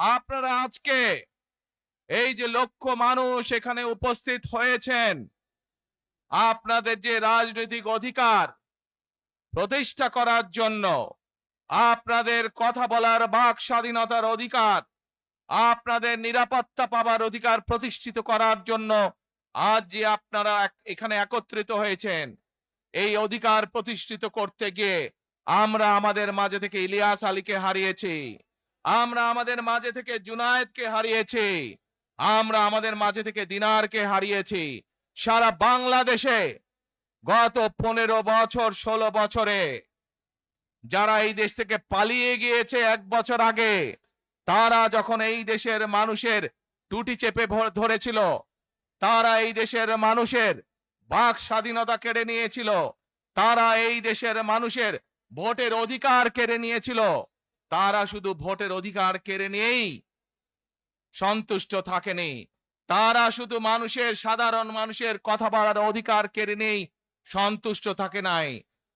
আপনারা আজকে এই যে লক্ষ মানুষ এখানে উপস্থিত হয়েছেন, আপনাদের যে রাজনৈতিক অধিকার প্রতিষ্ঠা করার জন্য, আপনাদের কথা বলার বাক স্বাধীনতার অধিকার, আপনাদের নিরাপত্তা পাবার অধিকার প্রতিষ্ঠিত করার জন্য আজ যে আপনারা এখানে একত্রিত হয়েছেন, এই অধিকার প্রতিষ্ঠিত করতে গিয়ে আমরা আমাদের মাঝে থেকে ইলিয়াস আলীকে হারিয়েছি। আমরা আমাদের মাঝে থেকে জুনায়েদকে হারিয়েছি। আমরা আমাদের মাঝে থেকে দিনারকে হারিয়েছি। সারা বাংলাদেশে গত পনেরো বছর, ষোলো বছরে যারা এই দেশ থেকে পালিয়ে গিয়েছে এক বছর আগে, তারা যখন এই দেশের মানুষের টুটি চেপে ধরেছিল, তারা এই দেশের মানুষের বাক স্বাধীনতা কেড়ে নিয়েছিল, তারা এই দেশের মানুষের ভোটের অধিকার কেড়ে নিয়েছিল। তারা শুধু ভোটের অধিকার কেড়ে নিয়েই সন্তুষ্ট থাকেনি। তারা শুধু মানুষের, সাধারণ মানুষের কথা বলার অধিকার কেড়ে নেই সন্তুষ্ট থাকে নাই।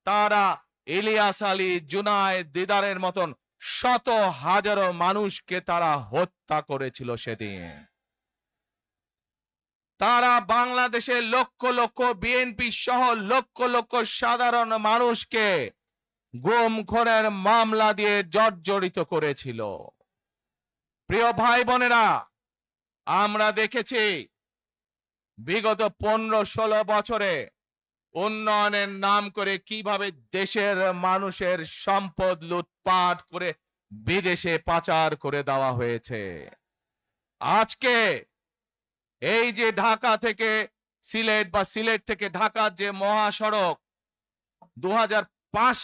তারা ইলিয়াস আলী জুনায় দিদারের মতন শত হাজারো মানুষকে তারা হত্যা করেছিল সেদিন। তারা বাংলাদেশের লক্ষ লক্ষ বিএনপি সহ লক্ষ লক্ষ সাধারণ মানুষকে গুম খুনের মামলা দিয়ে জর্জরিত করেছিল। প্রিয় ভাই বোনেরা, আমরা দেখেছি বিগত পনেরো ষোলো বছরে উন্নয়নের নাম করে কীভাবে দেশের মানুষের সম্পদ লুটপাট করে বিদেশে পাচার করে দেওয়া হয়েছে। আজকে এই যে ঢাকা থেকে সিলেট বা সিলেট থেকে ঢাকার যে মহাসড়ক দু হাজার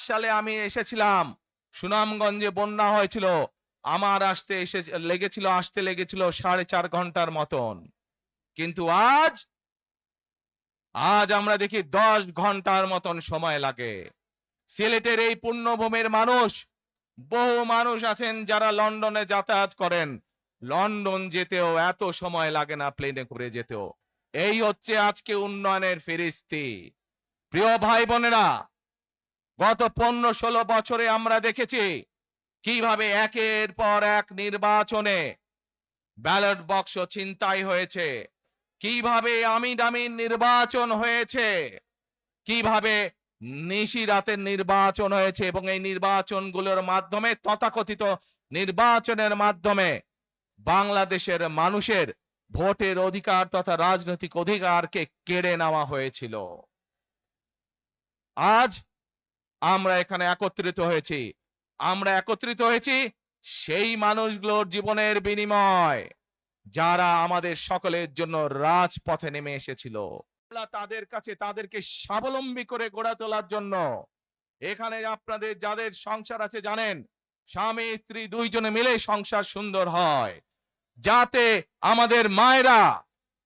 সালে আমি এসেছিলাম। সুনামগঞ্জে বন্যা হয়েছিল। আমার আসতে এসে লেগেছিল, আসতে লেগেছিল সাড়ে চার ঘণ্টার মতন। কিন্তু আজ আজ আমরা দেখি দশ ঘণ্টার মতন সময় লাগে। সিলেটের এই পুণ্যভূমির মানুষ, বহু মানুষ আছেন যারা লন্ডনে যাতায়াত করেন। লন্ডন যেতেও এত সময় লাগে না প্লেনে করে যেতেও। এই হচ্ছে আজকে উন্নয়নের ফিরিস্তি। প্রিয় ভাই বোনেরা গত পনেরো ষোলো বছরে আমরা দেখেছি কীভাবে একের পর এক নির্বাচনে ব্যালট বক্স ছিনতাই হয়েছে। কীভাবে আমি দামির নির্বাচন হয়েছে। কীভাবে নিশি রাতের নির্বাচন হয়েছে এবং এই নির্বাচনগুলোর মাধ্যমে তথাকথিত নির্বাচনের মাধ্যমে বাংলাদেশের মানুষের ভোটের অধিকার তথা রাজনৈতিক অধিকারকে কেড়ে নেওয়া হয়েছিল। আজ আমরা এখানে একত্রিত হয়েছি। আমরা একত্রিত হয়েছি সেই মানুষগুলোর জীবনের বিনিময়, যারা আমাদের সকলের জন্য রাজপথে নেমে এসেছিল। তাদের কাছে তাদেরকে স্বাবলম্বী করে গড়ে তোলার জন্য এখানে আপনাদের যাদের সংসার আছে জানেন, স্বামী, স্ত্রী দুইজনে মিলে সংসার সুন্দর হয়। যাতে আমাদের মায়েরা,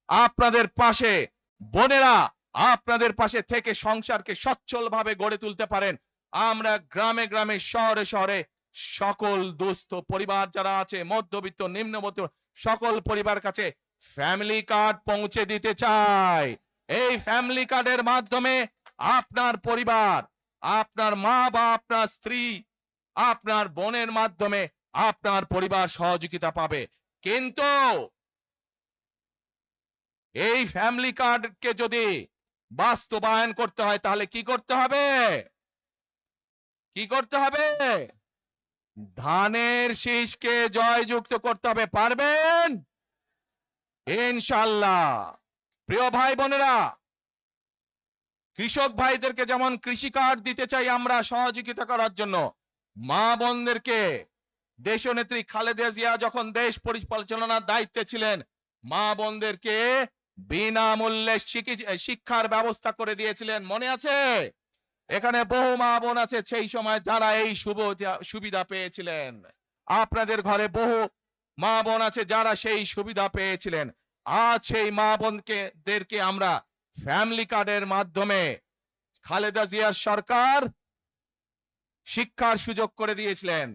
আপনাদের পাশে, বোনেরা আপনাদের পাশে থেকে সংসারকে সচ্ছল ভাবে গড়ে তুলতে পারেন। আমরা গ্রামে গ্রামে, শহরে শহরে সকল দুস্থ পরিবার যারা আছে, মধ্যবিত্ত নিম্নবিত্ত সকল পরিবার কাছে ফ্যামিলি কার্ড পৌঁছে দিতে চাই। এই ফ্যামিলি কার্ডের মাধ্যমে আপনার পরিবার, আপনার মা বা আপনার স্ত্রী, আপনার বোনের মাধ্যমে আপনার পরিবার সহযোগিতা পাবে। কিন্তু এই ফ্যামিলি কার্ডকে যদি বাস্তবায়ন করতে হয়, তাহলে কি করতে হবে? কি করতে হবে? ধানের শীষকে জয়যুক্ত করতে হবে, পারবেন? ইনশাল্লাহ। প্রিয় ভাই বোনেরা, কৃষক ভাইদেরকে যেমন কৃষি কার্ড দিতে চাই আমরা সহযোগিতা করার জন্য, মা বোনদেরকে, দেশনেত্রী খালেদা জিয়া যখন দেশ পরিচালনার দায়িত্বে ছিলেন, মা বোনদেরকে বিনামূল্যে শিক্ষার ব্যবস্থা করে দিয়েছিলেন, মনে আছে? এখানে বহু মা বোন আছে, সেই সময় যারা এই শুভ সুবিধা পেয়েছিলেন। আপনাদের ঘরে বহু মা বোন আছে যারা সেই সুবিধা পেয়েছিলেন। আজ সেই মা বোনকে দেরকে আমরা ফ্যামিলি কার্ডের মাধ্যমে খালেদা জিয়ার সরকার শিক্ষার সুযোগ করে দিয়েছিলেন।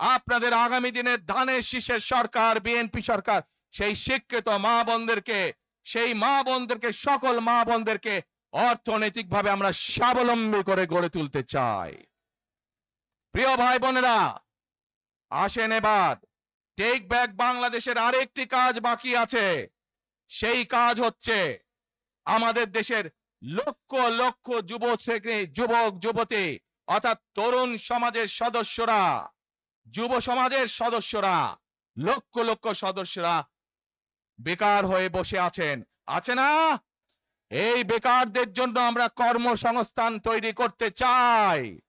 আপনাদের আগামী দিনের ধানের শীষের সরকার, বিএনপি সরকার, সেই শিক্ষিত মা বোনদেরকে সেই মা বোনদেরকে, সকল মা বোনদেরকে অর্থনৈতিকভাবে আমরা স্বাবলম্বী করে গড়ে তুলতে চাই। প্রিয় ভাই বোনেরা, আসেন এবার। টেক ব্যাক বাংলাদেশের আরেকটি কাজ বাকি আছে। সেই কাজ হচ্ছে আমাদের দেশের লক্ষ লক্ষ যুব যুবক, যুবতী, অর্থাৎ তরুণ সমাজের সদস্যরা, যুব সমাজের সদস্যরা, লক্ষ লক্ষ সদস্যরা বেকার হয়ে বসে আছেন। আছে না? এই বেকারদের জন্য আমরা কর্মসংস্থান তৈরি করতে চাই।